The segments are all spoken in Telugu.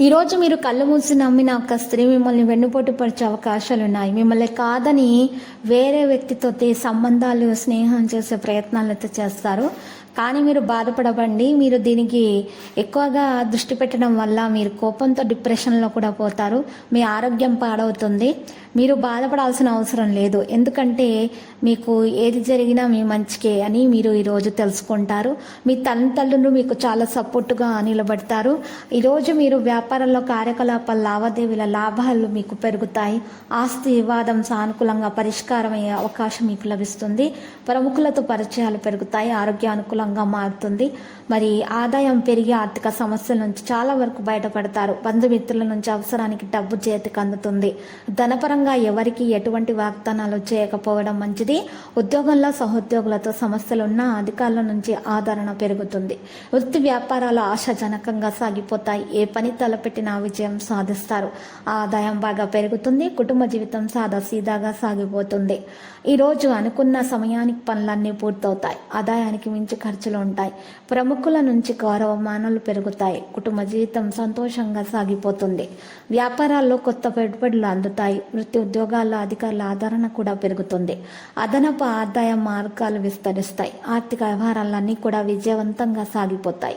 ఈరోజు మీరు కళ్ళు మూసి నమ్మిన ఒక స్త్రీ మిమ్మల్ని వెన్నుపోటు పరిచే అవకాశాలు ఉన్నాయి. మిమ్మల్ని కాదని వేరే వ్యక్తితో సంబంధాలు స్నేహం చేసే ప్రయత్నాలు అయితే చేస్తారు. కానీ మీరు బాధపడబండి మీరు దీనికి ఎక్కువగా దృష్టి పెట్టడం వల్ల మీరు కోపంతో డిప్రెషన్లో కూడా పోతారు. మీ ఆరోగ్యం పాడవుతుంది. మీరు బాధపడాల్సిన అవసరం లేదు. ఎందుకంటే మీకు ఏది జరిగినా మీ మంచికే అని మీరు ఈరోజు తెలుసుకుంటారు. మీ తల్లిదండ్రులు మీకు చాలా సపోర్టుగా నిలబడతారు. ఈరోజు మీరు వ్యాపారంలో కార్యకలాపాల లావాదేవీల లాభాలు మీకు పెరుగుతాయి. ఆస్తి వివాదం సానుకూలంగా పరిష్కారమయ్యే అవకాశం మీకు లభిస్తుంది. ప్రముఖులతో పరిచయాలు పెరుగుతాయి. ఆరోగ్య అనుకూలంగా మారుతుంది. మరి ఆదాయం పెరిగి ఆర్థిక సమస్యల నుంచి చాలా వరకు బయటపడతారు. బంధుమిత్రుల నుంచి అవసరానికి డబ్బు చేతికి అందుతుంది. ధనపరంగా ఎవరికి ఎటువంటి వాగ్దానాలు చేయకపోవడం మంచిది. ఉద్యోగంలో సహోద్యోగులతో సమస్యలు ఉన్న అధికారుల నుంచి ఆదరణ పెరుగుతుంది. వృత్తి వ్యాపారాలు ఆశాజనకంగా సాగిపోతాయి. ఏ పని తలపెట్టినా విజయం సాధిస్తారు. ఆదాయం బాగా పెరుగుతుంది. కుటుంబ జీవితం సాదా సీదాగా సాగిపోతుంది ఈరోజు అనుకున్న సమయానికి పనులన్నీ పూర్తవుతాయి. ఆదాయానికి మించి ఖర్చులు ఉంటాయి. ప్రముఖుల నుంచి గౌరవమానాలు పెరుగుతాయి. కుటుంబ జీవితం సంతోషంగా సాగిపోతుంది. వ్యాపారాల్లో కొత్త పెట్టుబడులు అందుతాయి. వృత్తి ఉద్యోగాల్లో అధికారుల ఆదరణ కూడా పెరుగుతుంది. అదనపు ఆదాయ మార్గాలు విస్తరిస్తాయి. ఆర్థిక వ్యవహారాలన్నీ కూడా విజయవంతంగా సాగిపోతాయి.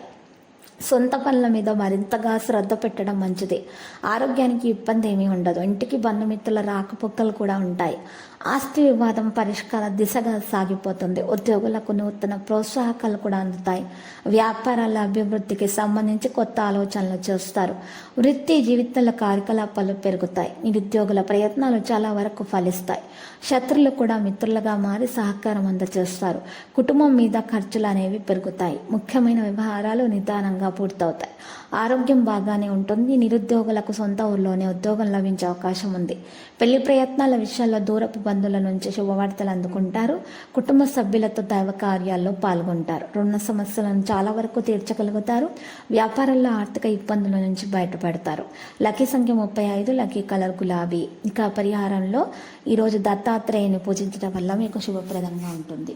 సొంత పనుల మీద మరింతగా శ్రద్ధ పెట్టడం మంచిది. ఆరోగ్యానికి ఇబ్బంది ఏమీ ఉండదు. ఇంటికి బంధుమిత్రుల రాకపోకలు కూడా ఉంటాయి. ఆస్తి వివాదం పరిష్కార దిశగా సాగిపోతుంది. ఉద్యోగులకు నూతన ప్రోత్సాహకాలు కూడా అందుతాయి. వ్యాపారాల అభివృద్ధికి సంబంధించి కొత్త ఆలోచనలు చేస్తారు. వృత్తి జీవితాల కార్యకలాపాలు పెరుగుతాయి. నిరుద్యోగుల ప్రయత్నాలు చాలా వరకు ఫలిస్తాయి. శత్రులు కూడా మిత్రులుగా మారి సహకారం అందజేస్తారు. కుటుంబం మీద ఖర్చులు అనేవి పెరుగుతాయి. ముఖ్యమైన వ్యవహారాలు నిదానంగా పూర్తవుతాయి. ఆరోగ్యం బాగానే ఉంటుంది. నిరుద్యోగులకు సొంత ఊర్లోనే ఉద్యోగం లభించే అవకాశం ఉంది. పెళ్ళి ప్రయత్నాల విషయాల్లో దూరపు బంధువుల నుంచి శుభవార్తలు అందుకుంటారు. కుటుంబ సభ్యులతో దైవ కార్యాల్లో పాల్గొంటారు. రుణ సమస్యలను చాలా వరకు తీర్చగలుగుతారు. వ్యాపారంలో ఆర్థిక ఇబ్బందుల నుంచి బయటపడతారు. లక్కీ సంఖ్య ముప్పై ఐదు లక్కీ కలర్ గులాబీ. ఇంకా పరిహారంలో ఈరోజు దత్తాత్రేయుని పూజించడం వల్ల మీకు శుభప్రదంగా ఉంటుంది.